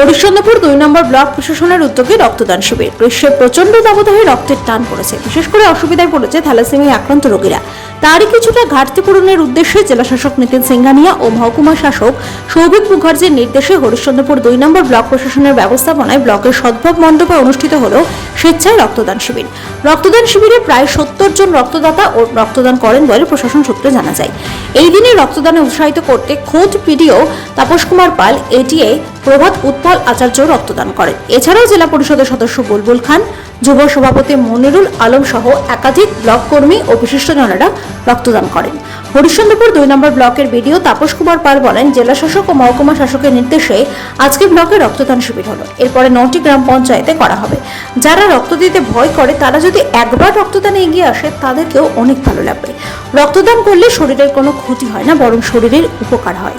হরিশ্চন্দ্রপুর দুই নম্বর ব্লক প্রশাসনের উদ্যোগে রক্তদান শিবির। গ্রীষ্মের প্রচণ্ড দাবদাহে রক্তের টান পড়েছে। বিশেষ করে অসুবিধায় পড়েছে থ্যালাসেমিয়া আক্রান্ত রোগীরা। তারই কিছুটা ঘাটতি পূরণের উদ্দেশ্যে জেলাশাসক নীতিন সিংহানিয়া ও মহকুমা শাসক সৌভিক মুখার্জির নির্দেশে হরিশ্চন্দ্রপুর দুই নম্বর ব্লক প্রশাসনের ব্যবস্থাপনায় ব্লকের সদ্ভব মণ্ডপে অনুষ্ঠিত হল স্বেচ্ছায় রক্তদান শিবির। রক্তদান শিবিরে প্রায় সত্তর জন রক্তদাতা ও রক্তদান করেন বলে প্রশাসন সূত্রে জানা যায়। এই দিনে রক্তদানে উৎসাহিত করতে খোদ পিডিও তাপস কুমার পাল এটিএ প্রভাত উৎপল আচার্য রক্তদান করেন। এছাড়াও জেলা পরিষদের সদস্য বুলবুল খান যুব সভাপতি মনিরুল আলম সহ একাধিক ব্লক কর্মী ও বিশিষ্টজনেরা রক্তদান করেন। হরিশ্চন্দ্রপুর দুই নম্বর ব্লকের বিডিও তাপস কুমার পাল বলেন, জেলা শাসক ও মহকুমা শাসকের নির্দেশে আজকে ব্লকে রক্তদান শিবির হলো। এরপরে নটি গ্রাম পঞ্চায়েতে করা হবে। যারা রক্ত দিতে ভয় করে, তারা যদি একবার রক্তদানে এগিয়ে আসে, তাদেরকেও অনেক ভালো লাগবে। রক্তদান করলে শরীরের কোনো ক্ষতি হয় না, বরং শরীরের উপকার হয়।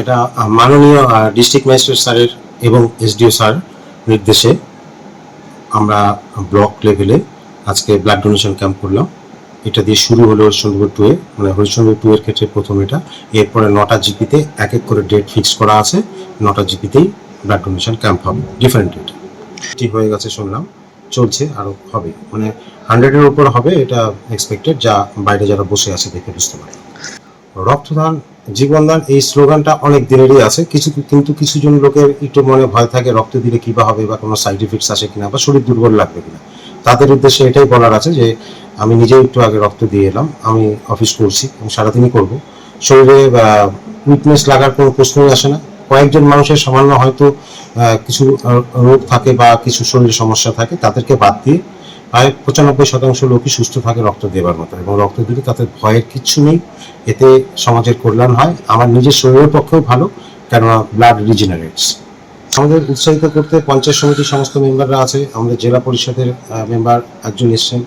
এটা মাননীয় ডিস্ট্রিক্ট ম্যাজিস্ট্রেট স্যারের এবং এসডিও স্যার নির্দেশে আমরা ব্লক লেভেলে আজকে ব্লাড ডোনেশন ক্যাম্প করলাম। এটা দিয়ে শুরু হলো হরিশ্চন্দ্রপুর টু এ। মানে হরিশ্চন্দ্রপুর টু এর ক্ষেত্রে প্রথম এটা। এরপরে নটা জিপিতে এক এক করে ডেট ফিক্স করা আছে। নটা জিপিতেই ব্লাড ডোনেশন ক্যাম্প হবে। ডিফারেন্ট ঠিক হয়ে গেছে শুনলাম। চলছে আরও হবে। মানে হান্ড্রেডের উপর হবে এটা এক্সপেক্টেড যা বাইরে যারা বসে আছে দেখে বুঝতে পারে রক্তদান, জীবনদান, এই স্লোগানটা অনেক দিনেরই আছে। কিছু, কিন্তু কিছু জন লোকের একটু মনে ভয় থাকে, রক্ত দিলে কি বা হবে বা কোনো সাইড ইফেক্টস আসে কিনা বা শরীর দুর্বল লাগবে কিনা। তাদের উদ্দেশ্যে এটাই বলার আছে যে, আমি নিজেই একটু আগে রক্ত দিয়ে এলাম। আমি অফিস করছি এবং সারাদিনই করব। শরীরে উইকনেস লাগার কোনো প্রশ্নই আসে না। কয়েকজন মানুষের সামান্য হয়তো কিছু রোগ থাকে বা কিছু শরীরের সমস্যা থাকে, তাদেরকে বাদ দিয়ে প্রায় পঁচানব্বই শতাংশ লোকই সুস্থ থাকে রক্ত দেওয়ার মতো। এবং রক্ত দিলে তাদের ভয়ের কিচ্ছু নেই, এতে সমাজের কল্যাণ হয়। আমার নিজের শরীরের পক্ষেও ভালো, কেননা ব্লাড রিজেনারেটস আমাদের উৎসাহিত করতে পঞ্চায়েত সমিতির সমস্ত মেম্বাররা আছে। আমাদের জেলা পরিষদের মেম্বার একজন এসছেন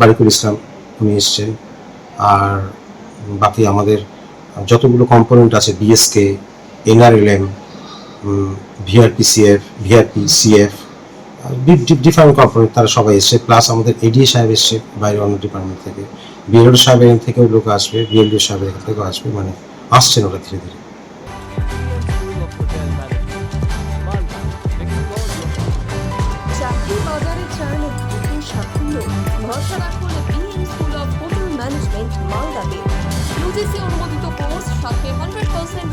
বারিকুল ইসলাম, উনি এসছেন। আর বাকি আমাদের যতগুলো কম্পোনেন্ট আছে BSK NRLM VRPCF VRP CF different component তারা সবাই এসছে। প্লাস আমাদের এডিএ সাহেব এসছে বাইরে অন্য ডিপার্টমেন্ট থেকে। বিএলও সাহেব এখান থেকেও লোক আসবে বিএলও সাহেব এখান থেকেও আসবে মানে আসছেন ওরা ধীরে ধীরে। অনুমোদিত কোর্স সাথে হান্ড্রেড পার্সেন্ট